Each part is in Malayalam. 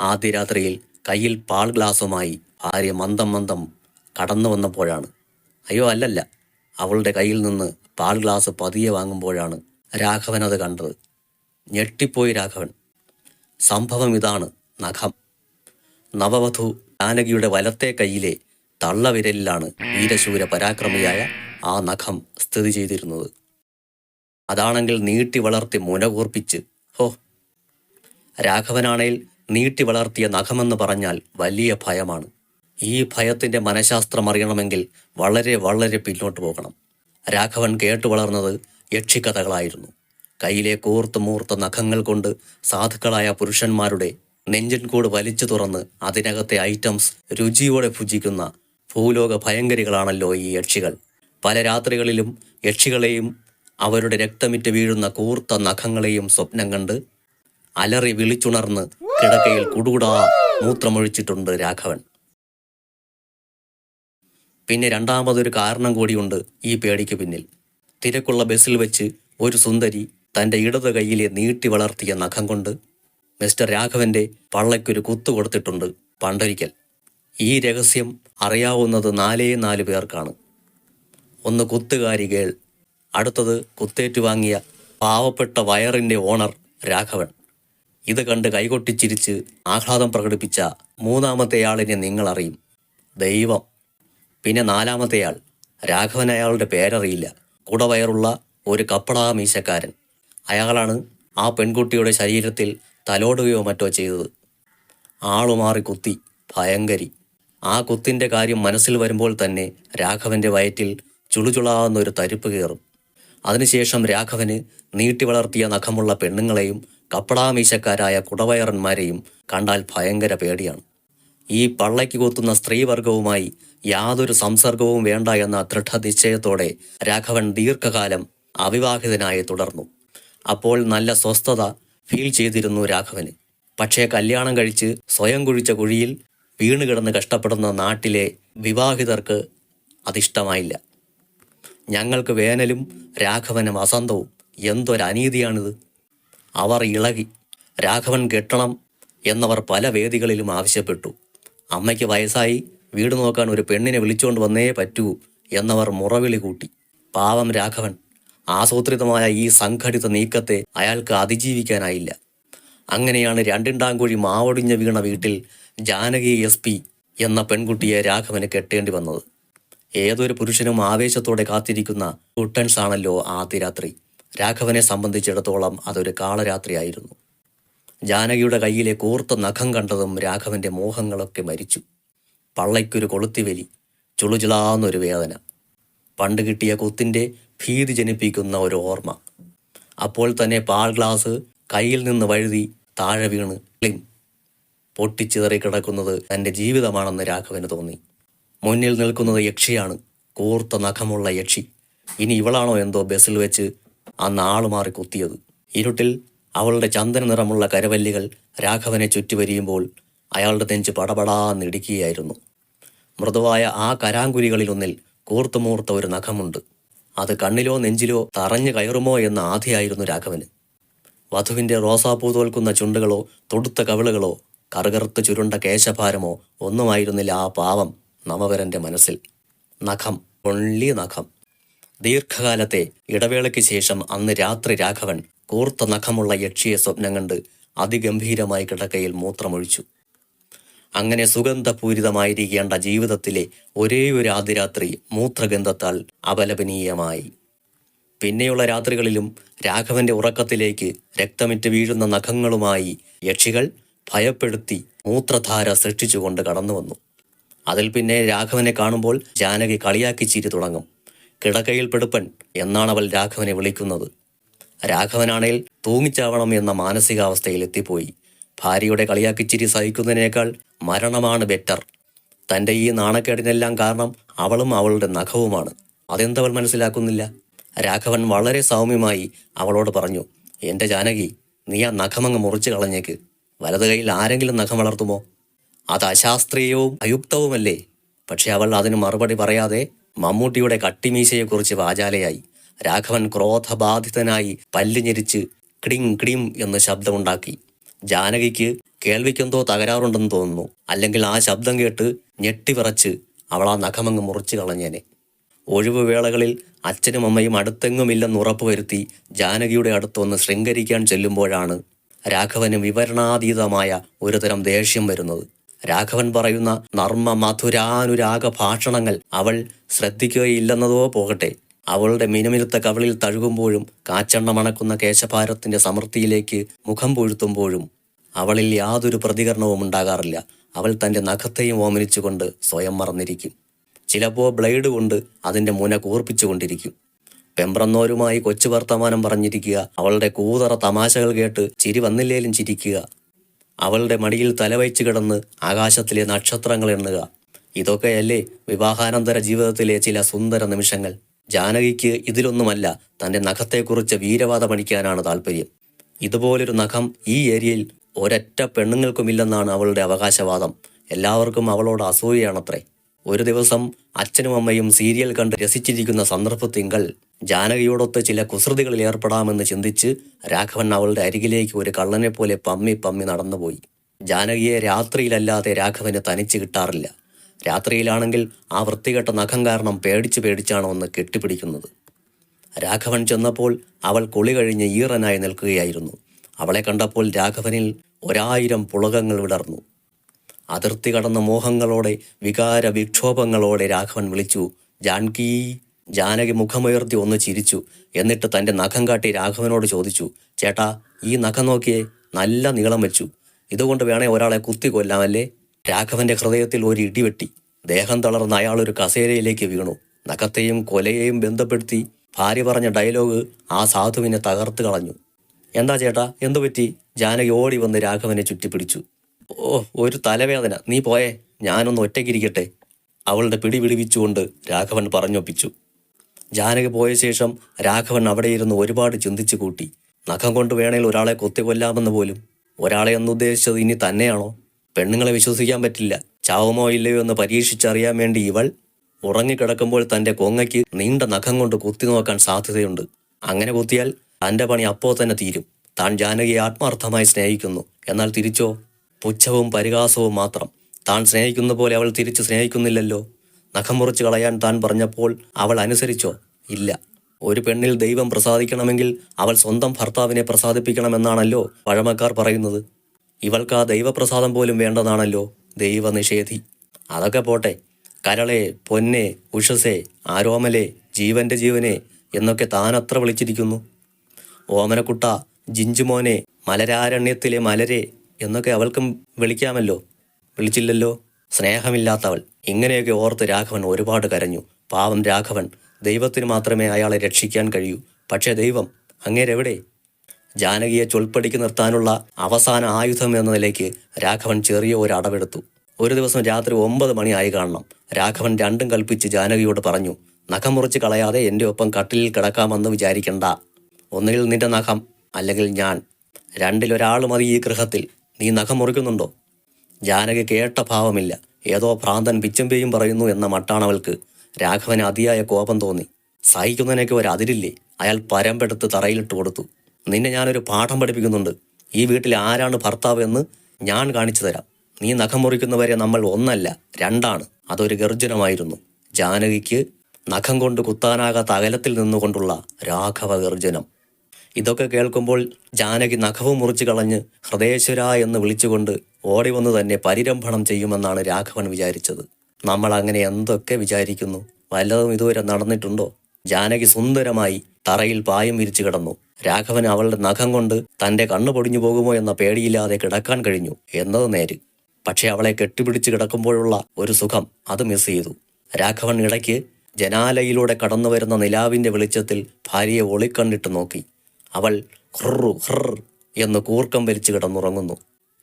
ആദ്യ രാത്രിയിൽ കയ്യിൽ പാൽ ഗ്ലാസുമായി ഭാര്യ മന്ദം മന്ദം കടന്നു വന്നപ്പോഴാണ്. അയ്യോ അല്ലല്ല. അവളുടെ കയ്യിൽ നിന്ന് പാൽ ഗ്ലാസ് പതിയെ വാങ്ങുമ്പോഴാണ് രാഘവൻ അത് കണ്ടത്. ഞെട്ടിപ്പോയി രാഘവൻ. സംഭവം ഇതാണ് നഖം. നവവധു ജാനകിയുടെ വലത്തെ കൈയിലെ തള്ളവിരലിലാണ് വീരശൂര പരാക്രമിയായ ആ നഖം സ്ഥിതി ചെയ്തിരുന്നത്. അതാണെങ്കിൽ നീട്ടി വളർത്തി മുനകൂർപ്പിച്ച് ഹോ. രാഘവനാണേൽ നീട്ടി വളർത്തിയ നഖമെന്ന് പറഞ്ഞാൽ വലിയ ഭയമാണ്. ഈ ഭയത്തിന്റെ മനഃശാസ്ത്രം അറിയണമെങ്കിൽ വളരെ വളരെ പിന്നോട്ട് പോകണം. രാഘവൻ കേട്ടു വളർന്നത് യക്ഷിക്കഥകളായിരുന്നു കയ്യിലെ കൂർത്ത് മൂർത്ത നഖങ്ങൾ കൊണ്ട് സാധുക്കളായ പുരുഷന്മാരുടെ നെഞ്ചൻകൂട് വലിച്ചു തുറന്ന് അതിനകത്തെ ഐറ്റംസ് രുചിയോടെ ഭുജിക്കുന്ന ഭൂലോക ഭയങ്കരികളാണല്ലോ ഈ യക്ഷികൾ. പല രാത്രികളിലും യക്ഷികളെയും അവരുടെ രക്തമിറ്റ് വീഴുന്ന കൂർത്ത നഖങ്ങളെയും സ്വപ്നം കണ്ട് അലറി വിളിച്ചുണർന്ന് കിടക്കയിൽ കുടുകുടാ മൂത്രമൊഴിച്ചിട്ടുണ്ട് രാഘവൻ. പിന്നെ രണ്ടാമതൊരു കാരണം കൂടിയുണ്ട് ഈ പേടിക്ക് പിന്നിൽ. തിരക്കുള്ള ബസ്സിൽ വെച്ച് ഒരു സുന്ദരി തന്റെ ഇടത് കൈയിലെ നീട്ടി വളർത്തിയ നഖം കൊണ്ട് മിസ്റ്റർ രാഘവന്റെ പള്ളയ്ക്കൊരു കുത്തു കൊടുത്തിട്ടുണ്ട് പണ്ടൊരിക്കൽ. ഈ രഹസ്യം അറിയാവുന്നത് നാലേ നാല് പേർക്കാണ്. ഒന്ന് കുത്തുകാരി ഗേൾ അടുത്തത് കുത്തേറ്റു വാങ്ങിയ പാവപ്പെട്ട വയറിന്റെ ഓണർ രാഘവൻ. ഇത് കണ്ട് കൈകൊട്ടിച്ചിരിച്ച് ആഹ്ലാദം പ്രകടിപ്പിച്ച മൂന്നാമത്തെയാളിനെ നിങ്ങൾ അറിയും. ദൈവം. പിന്നെ നാലാമത്തെയാൾ രാഘവൻ അയാളുടെ പേരറിയില്ല. കുടവയറുള്ള ഒരു കപ്പടാ മീശക്കാരൻ. അയാളാണ് ആ പെൺകുട്ടിയുടെ ശരീരത്തിൽ തലോടുകയോ മറ്റോ ചെയ്തത്. ആളുമാറി കുത്തി ഭയങ്കരി. ആ കുത്തിന്റെ കാര്യം മനസ്സിൽ വരുമ്പോൾ തന്നെ രാഘവന്റെ വയറ്റിൽ ചുളുചുളാവുന്ന ഒരു തരിപ്പ് കയറും. അതിനുശേഷം രാഘവന് നീട്ടി വളർത്തിയ നഖമുള്ള പെണ്ണുങ്ങളെയും കപ്പടാമീശക്കാരായ കുടവയറന്മാരെയും കണ്ടാൽ ഭയങ്കര പേടിയാണ്. ഈ പള്ളയ്ക്ക് കൊത്തുന്ന സ്ത്രീവർഗവുമായി യാതൊരു സംസർഗവും വേണ്ട എന്ന ദൃഢനിശ്ചയത്തോടെ രാഘവൻ ദീർഘകാലം അവിവാഹിതനായി തുടർന്നു. അപ്പോൾ നല്ല സ്വസ്ഥത ഫീൽ ചെയ്തിരുന്നു രാഘവന്. പക്ഷേ കല്യാണം കഴിച്ച് സ്വയം കുഴിച്ച കുഴിയിൽ വീണ് കിടന്ന് കഷ്ടപ്പെടുന്ന നാട്ടിലെ വിവാഹിതർക്ക് അതിഷ്ടമായില്ല. ഞങ്ങൾക്ക് വേനലും രാഘവനും വസന്തവും എന്തൊരനീതിയാണിത്. അവർ ഇളകി. രാഘവൻ കെട്ടണം എന്നവർ പല വേദികളിലും ആവശ്യപ്പെട്ടു. അമ്മയ്ക്ക് വയസ്സായി. വീട് നോക്കാൻ ഒരു പെണ്ണിനെ വിളിച്ചുകൊണ്ട് വന്നേ പറ്റൂ എന്നവർ മുറവിളി കൂട്ടി. പാവം രാഘവൻ. ആസൂത്രിതമായ ഈ സംഘടിത നീക്കത്തെ അയാൾക്ക് അതിജീവിക്കാനായില്ല. അങ്ങനെയാണ് രണ്ടിണ്ടാങ്കുഴി മാവൊടിഞ്ഞ വീണ വീട്ടിൽ ജാനകി എസ് പി എന്ന പെൺകുട്ടിയെ രാഘവന് കെട്ടേണ്ടി വന്നത്. ഏതൊരു പുരുഷനും ആവേശത്തോടെ കാത്തിരിക്കുന്ന കുട്ടൻസ് ആണല്ലോ ആദ്യ രാത്രി രാഘവനെ സംബന്ധിച്ചിടത്തോളം അതൊരു കാളരാത്രിയായിരുന്നു. ജാനകിയുടെ കയ്യിലെ കൂർത്ത നഖം കണ്ടതും രാഘവന്റെ മോഹങ്ങളൊക്കെ മരിച്ചു. പള്ളയ്ക്കൊരു കൊളുത്തിവലി ചുളുചുളാന്നൊരു വേദന. പണ്ട് കിട്ടിയ കുത്തിന്റെ ഭീതി ജനിപ്പിക്കുന്ന ഒരു ഓർമ്മ. അപ്പോൾ തന്നെ പാൽ ഗ്ലാസ് കയ്യിൽ നിന്ന് വഴുതി താഴെ വീണ് ക്ലിം. പൊട്ടിച്ചിതറി കിടക്കുന്നത് തന്റെ ജീവിതമാണെന്ന് രാഘവന് തോന്നി. മുന്നിൽ നിൽക്കുന്നത് യക്ഷിയാണ്. കൂർത്ത നഖമുള്ള യക്ഷി. ഇനി ഇവളാണോ എന്തോ ബസ്സിൽ വെച്ച് അന്ന് ആളുമാറി കുത്തിയത്. ഇരുട്ടിൽ അവളുടെ ചന്ദന നിറമുള്ള കരവല്ലികൾ രാഘവനെ ചുറ്റിവരിയുമ്പോൾ അയാളുടെ നെഞ്ച് പടപടാന്നിടിക്കുകയായിരുന്നു മൃദുവായ ആ കരാങ്കുരികളിലൊന്നിൽ കൂർത്തുമൂർത്ത ഒരു നഖമുണ്ട്. അത് കണ്ണിലോ നെഞ്ചിലോ തറഞ്ഞു കയറുമോ എന്ന ആധിയായിരുന്നു രാഘവന്. വധുവിന്റെ റോസാപ്പൂ തോൽക്കുന്ന ചുണ്ടുകളോ തൊടുത്ത കവിളുകളോ കറുകറുത്ത് ചുരുണ്ട കേശഭാരമോ ഒന്നുമായിരുന്നില്ല ആ പാവം നവവരന്റെ മനസ്സിൽ. നഖം ഒള്ളി നഖം. ദീർഘകാലത്തെ ഇടവേളയ്ക്ക് ശേഷം അന്ന് രാത്രി രാഘവൻ കൂർത്ത നഖമുള്ള യക്ഷിയെ സ്വപ്നം കണ്ട് അതിഗംഭീരമായി കിടക്കയിൽ മൂത്രമൊഴിച്ചു. അങ്ങനെ സുഗന്ധപൂരിതമായിരിക്കേണ്ട ജീവിതത്തിലെ ഒരേയൊരു ഒരു ആദ്യരാത്രി മൂത്രഗന്ധത്താൽ അപലപനീയമായി. പിന്നെയുള്ള രാത്രികളിലും രാഘവന്റെ ഉറക്കത്തിലേക്ക് രക്തമിറ്റ് വീഴുന്ന നഖങ്ങളുമായി യക്ഷികൾ ഭയപ്പെടുത്തി മൂത്രധാര സൃഷ്ടിച്ചുകൊണ്ട് കടന്നു വന്നു അതിൽ പിന്നെ രാഘവനെ കാണുമ്പോൾ ജാനകി കളിയാക്കി ചിരി തുടങ്ങും. കിടക്കയിൽ പെടുപ്പൻ എന്നാണ് അവൾ രാഘവനെ വിളിക്കുന്നത്. രാഘവനാണേൽ തൂങ്ങിച്ചാവണം എന്ന മാനസികാവസ്ഥയിൽ എത്തിപ്പോയി. ഭാര്യയുടെ കളിയാക്കിച്ചിരി സഹിക്കുന്നതിനേക്കാൾ മരണമാണ് ബെറ്റർ. തന്റെ ഈ നാണക്കേടിനെല്ലാം കാരണം അവളും അവളുടെ നഖവുമാണ്. അതെന്തവൾ മനസ്സിലാക്കുന്നില്ല? രാഘവൻ വളരെ സൗമ്യമായി അവളോട് പറഞ്ഞു എന്റെ ജാനകി നീ ആ നഖമങ്ങ് മുറിച്ചു കളഞ്ഞേക്ക്. വലത് കൈയിൽ ആരെങ്കിലും നഖം വളർത്തുമോ? അത് അശാസ്ത്രീയവും അയുക്തവുമല്ലേ? പക്ഷെ അവൾ അതിന് മറുപടി പറയാതെ മമ്മൂട്ടിയുടെ കട്ടിമീശയെക്കുറിച്ച് വാചാലയായി. രാഘവൻ ക്രോധബാധിതനായി പല്ല് ഞെരിച്ച് ക്ടിങ് ക്ടിം എന്ന് ശബ്ദമുണ്ടാക്കി. ജാനകിക്ക് കേൾവിക്കെന്തോ തകരാറുണ്ടെന്ന് തോന്നുന്നു. അല്ലെങ്കിൽ ആ ശബ്ദം കേട്ട് ഞെട്ടിവിറച്ച് അവൾ നഖമങ്ങ് മുറിച്ചു കളഞ്ഞേനെ. ഒഴിവ് വേളകളിൽ അച്ഛനും അമ്മയും അടുത്തെങ്ങുമില്ലെന്ന് ഉറപ്പുവരുത്തി ജാനകിയുടെ അടുത്ത് വന്ന് ശൃംഗരിക്കാൻ ചെല്ലുമ്പോഴാണ് രാഘവന് വിവരണാതീതമായ ഒരുതരം ദേഷ്യം വരുന്നത്. രാഘവൻ പറയുന്ന നർമ്മ മധുരാനുരാഗ ഭാഷണങ്ങൾ അവൾ ശ്രദ്ധിക്കുകയില്ലെന്നതോ പോകട്ടെ. അവളുടെ മിനുമിനുത്ത കവിളിൽ തഴുകുമ്പോഴും കാച്ചെണ്ണ മണക്കുന്ന കേശഭാരത്തിന്റെ സമൃദ്ധിയിലേക്ക് മുഖം പൊഴുത്തുമ്പോഴും അവളിൽ യാതൊരു പ്രതികരണവും ഉണ്ടാകാറില്ല. അവൾ തന്റെ നഖത്തെയും ഓമനിച്ചുകൊണ്ട് സ്വയം മറന്നിരിക്കും. ചിലപ്പോൾ ബ്ലേഡ് കൊണ്ട് അതിന്റെ മുന കൂർപ്പിച്ചുകൊണ്ടിരിക്കും. പെമ്പ്രന്നോരുമായി കൊച്ചു വർത്തമാനം പറഞ്ഞിരിക്കുക അവളുടെ കൂതറ തമാശകൾ കേട്ട് ചിരി വന്നില്ലേലും ചിരിക്കുക അവളുടെ മടിയിൽ തലവെച്ച് കിടന്ന് ആകാശത്തിലെ നക്ഷത്രങ്ങൾ എണ്ണുക. ഇതൊക്കെയല്ലേ വിവാഹാനന്തര ജീവിതത്തിലെ ചില സുന്ദര നിമിഷങ്ങൾ. ജാനകിക്ക് ഇതിലൊന്നുമല്ല തന്റെ നഖത്തെക്കുറിച്ച് വീരവാദ പണിക്കാനാണ് താല്പര്യം ഇതുപോലൊരു നഖം ഈ ഏരിയയിൽ ഒരൊറ്റ പെണ്ണുങ്ങൾക്കുമില്ലെന്നാണ് അവളുടെ അവകാശവാദം. എല്ലാവർക്കും അവളോട് അസൂയയാണത്രേ. ഒരു ദിവസം അച്ഛനും അമ്മയും സീരിയൽ കണ്ട് രസിച്ചിരിക്കുന്ന സന്ദർഭത്തിങ്കൽ ജാനകിയോടൊത്ത് ചില കുസൃതികളിൽ ഏർപ്പെടാമെന്ന് ചിന്തിച്ച് രാഘവൻ അവളുടെ അരികിലേക്ക് ഒരു കള്ളനെ പോലെ പമ്മി പമ്മി നടന്നുപോയി. ജാനകിയെ രാത്രിയിലല്ലാതെ രാഘവന് തനിച്ച് കിട്ടാറില്ല. രാത്രിയിലാണെങ്കിൽ ആ വൃത്തികെട്ട നഖം കാരണം പേടിച്ച് പേടിച്ചാണ് ഒന്ന് കെട്ടിപ്പിടിക്കുന്നത്. രാഘവൻ ചെന്നപ്പോൾ അവൾ കുളി കഴിഞ്ഞ് ഈറനായി നിൽക്കുകയായിരുന്നു. അവളെ കണ്ടപ്പോൾ രാഘവനിൽ ഒരായിരം പുളകങ്ങൾ വിടർന്നു. അതിർത്തി കടന്ന മോഹങ്ങളോടെ വികാര വിക്ഷോഭങ്ങളോടെ രാഘവൻ വിളിച്ചു ജാൻകി ജാനകി മുഖമുയർത്തി ഒന്ന് ചിരിച്ചു. എന്നിട്ട് തന്റെ നഖം കാട്ടി രാഘവനോട് ചോദിച്ചു ചേട്ടാ ഈ നഖം നോക്കിയേ നല്ല നീളം വെച്ചു. ഇതുകൊണ്ട് വേണേ ഒരാളെ കുത്തി കൊല്ലാമല്ലേ രാഘവന്റെ ഹൃദയത്തിൽ ഒരു ഇടിവെട്ടി ദേഹം തളർന്ന അയാൾ ഒരു കസേരയിലേക്ക് വീണു. നഖത്തെയും കൊലയെയും ബന്ധപ്പെടുത്തി ഭാര്യ പറഞ്ഞ ഡയലോഗ് ആ സാധുവിനെ തകർത്ത് കളഞ്ഞു. എന്താ ചേട്ടാ എന്തു പറ്റി? ജാനകി ഓടി വന്ന് രാഘവനെ ചുറ്റിപ്പിടിച്ചു. ഓ ഒരു തലവേദന. നീ പോയേ ഞാനൊന്ന് ഒറ്റയ്ക്കിരിക്കട്ടെ. അവളുടെ പിടി പിടിവിച്ചുകൊണ്ട് രാഘവൻ പറഞ്ഞൊപ്പിച്ചു. ജാനകി പോയ ശേഷം രാഘവൻ അവിടെ ഇരുന്ന് ഒരുപാട് ചിന്തിച്ചു കൂട്ടി. നഖം കൊണ്ട് വേണേൽ ഒരാളെ കൊത്തിക്കൊല്ലാമെന്ന് പോലും. ഒരാളെ എന്ന് ഉദ്ദേശിച്ചത് ഇനി തന്നെയാണോ? പെണ്ണുങ്ങളെ വിശ്വസിക്കാൻ പറ്റില്ല. ചാവുമോ ഇല്ലയോ എന്ന് പരീക്ഷിച്ചറിയാൻ വേണ്ടി ഇവൾ ഉറങ്ങിക്കിടക്കുമ്പോൾ തന്റെ കൊങ്ങയ്ക്ക് നീണ്ട നഖം കൊണ്ട് കുത്തി നോക്കാൻ സാധ്യതയുണ്ട്. അങ്ങനെ കുത്തിയാൽ തന്റെ പണി അപ്പോൾ തന്നെ തീരും. താൻ ജാനകിയെ ആത്മാർത്ഥമായി സ്നേഹിക്കുന്നു. എന്നാൽ തിരിച്ചോ? പുച്ഛവും പരിഹാസവും മാത്രം. താൻ സ്നേഹിക്കുന്ന പോലെ അവൾ തിരിച്ച് സ്നേഹിക്കുന്നില്ലല്ലോ. നഖം മുറിച്ച് കളയാൻ താൻ പറഞ്ഞപ്പോൾ അവൾ അനുസരിച്ചോ? ഇല്ല. ഒരു പെണ്ണിൽ ദൈവം പ്രസാദിക്കണമെങ്കിൽ അവൾ സ്വന്തം ഭർത്താവിനെ പ്രസാദിപ്പിക്കണമെന്നാണല്ലോ പഴമക്കാർ പറയുന്നത്. ഇവൾക്ക് ആ ദൈവപ്രസാദം പോലും വേണ്ടതാണല്ലോ ദൈവനിഷേധി. അതൊക്കെ പോട്ടെ. കരളെ പൊന്നെ ഉഷസേ ആരോമലെ ജീവന്റെ ജീവനെ എന്നൊക്കെ താനത്ര വിളിച്ചിരിക്കുന്നു. ഓമനക്കുട്ട ജിഞ്ചുമോനെ മലരാരണ്യത്തിലെ മലരെ എന്നൊക്കെ അവൾക്കും വിളിക്കാമല്ലോ. വിളിച്ചില്ലല്ലോ? സ്നേഹമില്ലാത്തവൾ. ഇങ്ങനെയൊക്കെ ഓർത്ത് രാഘവൻ ഒരുപാട് കരഞ്ഞു. പാവം രാഘവൻ. ദൈവത്തിന് മാത്രമേ അയാളെ രക്ഷിക്കാൻ കഴിയൂ. പക്ഷേ ദൈവം അങ്ങേരെവിടെ? ജാനകിയെ ചൊൽപ്പടിക്ക് നിർത്താനുള്ള അവസാന ആയുധം എന്ന നിലയ്ക്ക് രാഘവൻ ചെറിയ ഒരു അടവെടുത്തു. ഒരു ദിവസം രാത്രി ഒമ്പത് മണിയായി കാണണം. രാഘവൻ രണ്ടും കൽപ്പിച്ച് ജാനകിയോട് പറഞ്ഞു നഖം മുറിച്ച് കളയാതെ എന്റെ ഒപ്പം കട്ടിലിൽ കിടക്കാമെന്ന് വിചാരിക്കണ്ട. ഒന്നുകിൽ നിന്റെ നഖം അല്ലെങ്കിൽ ഞാൻ. രണ്ടിലൊരാൾ മതി ഈ ഗൃഹത്തിൽ. നീ നഖം മുറിക്കുന്നുണ്ടോ? ജാനകി കേട്ട ഭാവമില്ല. ഏതോ ഭ്രാന്തൻ പിച്ചമ്പേയും പറയുന്നു എന്ന മട്ടാണവൾക്ക് രാഘവന് അതിയായ കോപം തോന്നി. സഹിക്കുന്നതിനൊക്കെ ഒരു അതിരില്ലേ? അയാൾ പരമ്പെടുത്ത് തറയിലിട്ട് കൊടുത്തു. നിന്നെ ഞാനൊരു പാഠം പഠിപ്പിക്കുന്നുണ്ട്. ഈ വീട്ടിൽ ആരാണ് ഭർത്താവ് എന്ന് ഞാൻ കാണിച്ചു തരാം. നീ നഖം മുറിക്കുന്നവരെ നമ്മൾ ഒന്നല്ല രണ്ടാണ്. അതൊരു ഗർജനമായിരുന്നു. ജാനകിക്ക് നഖം കൊണ്ട് കുത്താനാകാത്ത അകലത്തിൽ നിന്നുകൊണ്ടുള്ള രാഘവ ഗർജനം. ഇതൊക്കെ കേൾക്കുമ്പോൾ ജാനകി നഖവും മുറിച്ചു കളഞ്ഞ് ഹൃദയേശ്വര എന്ന് വിളിച്ചുകൊണ്ട് ഓടി വന്ന് തന്നെ പരിരംഭണം ചെയ്യുമെന്നാണ് രാഘവൻ വിചാരിച്ചത്. നമ്മൾ അങ്ങനെ എന്തൊക്കെ വിചാരിക്കുന്നു? വല്ലതും ഇതുവരെ നടന്നിട്ടുണ്ടോ? ജാനകി സുന്ദരമായി തറയിൽ പായം വിരിച്ചു കിടന്നു. രാഘവൻ അവളുടെ നഖം കൊണ്ട് തന്റെ കണ്ണു പൊടിഞ്ഞു പോകുമോ എന്ന പേടിയില്ലാതെ കിടക്കാൻ കഴിഞ്ഞു എന്നത് നേര്. പക്ഷെ അവളെ കെട്ടിപ്പിടിച്ച് കിടക്കുമ്പോഴുള്ള ഒരു സുഖം അത് മിസ് ചെയ്തു. രാഘവൻ ഇടയ്ക്ക് ജനാലയിലൂടെ കടന്നു വരുന്ന നിലാവിന്റെ വെളിച്ചത്തിൽ ഭാര്യയെ ഒളിക്കണ്ടിട്ട് നോക്കി. അവൾ ഹ്റു ഹ്രർ എന്ന് കൂർക്കം വലിച്ചു കിടന്നുറങ്ങുന്നു.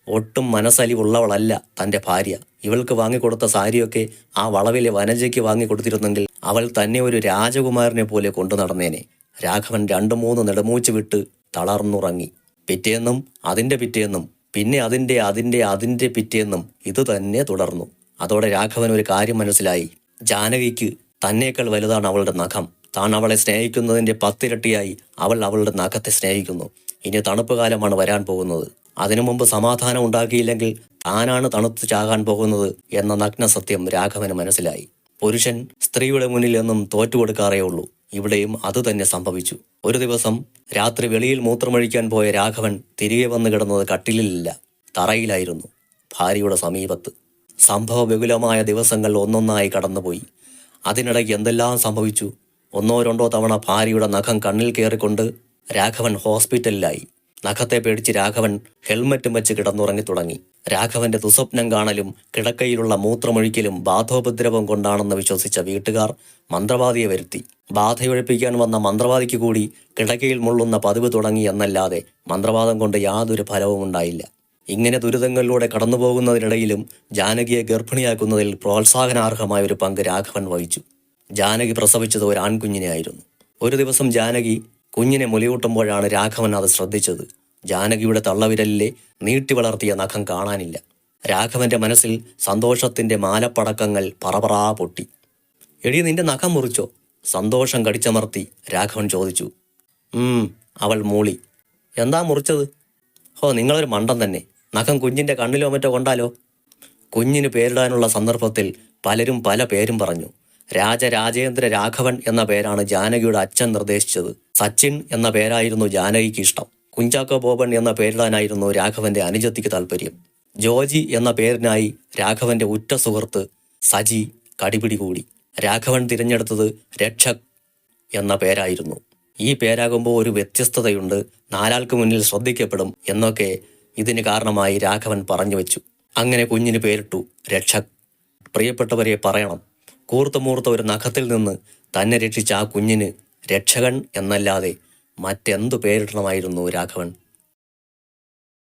ഒട്ടും മനസ്സലിവുള്ളവളല്ല തന്റെ ഭാര്യ. ഇവൾക്ക് വാങ്ങിക്കൊടുത്ത സാരിയൊക്കെ ആ വളവിലെ വനജയ്ക്ക് വാങ്ങിക്കൊടുത്തിരുന്നെങ്കിൽ അവൾ തന്നെ ഒരു രാജകുമാരനെ പോലെ കൊണ്ടു നടന്നേനെ. രാഘവൻ രണ്ടു മൂന്ന് നെടുമൂച്ച് വിട്ട് തളർന്നുറങ്ങി. പിറ്റേന്നും അതിന്റെ പിറ്റേന്നും പിന്നെ അതിന്റെ അതിന്റെ അതിന്റെ പിറ്റേന്നും ഇത് തന്നെ തുടർന്നു. അതോടെ രാഘവൻ ഒരു കാര്യം മനസ്സിലായി. ജാനകിക്ക് തന്നേക്കാൾ വലുതാണ് അവളുടെ നഖം. താൻ അവളെ സ്നേഹിക്കുന്നതിന്റെ പത്തിരട്ടിയായി അവൾ അവളുടെ നഖത്തെ സ്നേഹിക്കുന്നു. ഇനി തണുപ്പ് കാലമാണ് വരാൻ പോകുന്നത്. അതിനു മുമ്പ് സമാധാനം ഉണ്ടാക്കിയില്ലെങ്കിൽ താനാണ് തണുത്തു ചാകാൻ പോകുന്നത് എന്ന നഗ്ന സത്യം രാഘവന് മനസ്സിലായി. പുരുഷൻ സ്ത്രീയുടെ മുന്നിൽ എന്നും തോറ്റുകൊടുക്കാറേ ഉള്ളൂ. ഇവിടെയും അത് തന്നെ സംഭവിച്ചു. ഒരു ദിവസം രാത്രി വെളിയിൽ മൂത്രമൊഴിക്കാൻ പോയ രാഘവൻ തിരികെ വന്നു കിടന്നത് കട്ടിലിലില്ല തറയിലായിരുന്നു ഭാര്യയുടെ സമീപത്ത്. സംഭവബഹുലമായ ദിവസങ്ങൾ ഒന്നൊന്നായി കടന്നുപോയി. അതിനിടയ്ക്ക് എന്തെല്ലാം സംഭവിച്ചു? ഒന്നോ രണ്ടോ തവണ ഭാര്യയുടെ നഖം കണ്ണിൽ കയറിക്കൊണ്ട് രാഘവൻ ഹോസ്പിറ്റലിലായി. നഖത്തെ പേടിച്ച് രാഘവൻ ഹെൽമറ്റും വെച്ച് കിടന്നുറങ്ങി തുടങ്ങി. രാഘവന്റെ ദുസ്വപ്നം കാണലും കിടക്കയിലുള്ള മൂത്രമൊഴിക്കലും ബാധോപദ്രവം കൊണ്ടാണെന്ന് വിശ്വസിച്ച വീട്ടുകാർ മന്ത്രവാദിയെ വരുത്തി. ബാധയൊഴിപ്പിക്കാൻ വന്ന മന്ത്രവാദിക്ക് കൂടി കിടക്കയിൽ മുള്ളുന്ന പതിവ് തുടങ്ങി എന്നല്ലാതെ മന്ത്രവാദം കൊണ്ട് യാതൊരു ഫലവും ഉണ്ടായില്ല. ഇങ്ങനെ ദുരിതങ്ങളിലൂടെ കടന്നുപോകുന്നതിനിടയിലും ജാനകിയെ ഗർഭിണിയാക്കുന്നതിൽ പ്രോത്സാഹനാർഹമായ ഒരു പങ്ക് രാഘവൻ വഹിച്ചു. ജാനകി പ്രസവിച്ചത് ഒരു ആൺകുഞ്ഞിനെയായിരുന്നു. ഒരു ദിവസം ജാനകി കുഞ്ഞിനെ മുലയൂട്ടുമ്പോഴാണ് രാഘവൻ അത് ശ്രദ്ധിച്ചത്. ജാനകിയുടെ തള്ളവിരലിലെ നീട്ടി വളർത്തിയ നഖം കാണാനില്ല. രാഘവന്റെ മനസ്സിൽ സന്തോഷത്തിന്റെ മാലപ്പടക്കങ്ങൾ പറപറാ പൊട്ടി. എടി നിന്റെ നഖം മുറിച്ചോ? സന്തോഷം കടിച്ചമർത്തി രാഘവൻ ചോദിച്ചു. ഉം അവൾ മൂളി. എന്താ മുറിച്ചത്? ഹോ നിങ്ങളൊരു മണ്ടം തന്നെ. നഖം കുഞ്ഞിന്റെ കണ്ണിലോ മറ്റോ കൊണ്ടാലോ? കുഞ്ഞിന് പേരിടാനുള്ള സന്ദർഭത്തിൽ പലരും പല പേരും പറഞ്ഞു. രാജരാജേന്ദ്ര രാഘവൻ എന്ന പേരാണ് ജാനകിയുടെ അച്ഛൻ നിർദ്ദേശിച്ചത്. സച്ചിൻ എന്ന പേരായിരുന്നു ജാനകിക്ക് ഇഷ്ടം. കുഞ്ചാക്കോ ബോബൻ എന്ന പേരിടാനായിരുന്നു രാഘവന്റെ അനുജത്തിക്ക് താല്പര്യം ജോജി എന്ന പേരിനായി രാഘവന്റെ ഉറ്റ സുഹൃത്ത് സജി കടിപിടി കൂടി. രാഘവൻ തിരഞ്ഞെടുത്തത് രക്ഷക് എന്ന പേരായിരുന്നു. ഈ പേരാകുമ്പോൾ ഒരു വ്യത്യസ്തതയുണ്ട്. നാലാൾക്ക് മുന്നിൽ ശ്രദ്ധിക്കപ്പെടും എന്നൊക്കെ ഇതിന് കാരണമായി രാഘവൻ പറഞ്ഞു വെച്ചു. അങ്ങനെ കുഞ്ഞിന് പേരിട്ടു രക്ഷക്. പ്രിയപ്പെട്ടവരെ പറയണം. കൂർത്ത മൂർത്ത ഒരു നഖത്തിൽ നിന്ന് തന്നെ രക്ഷിച്ച ആ കുഞ്ഞിന് രക്ഷകൻ എന്നല്ലാതെ മറ്റെന്തു പേരിടണമായിരുന്നു രാഘവൻ?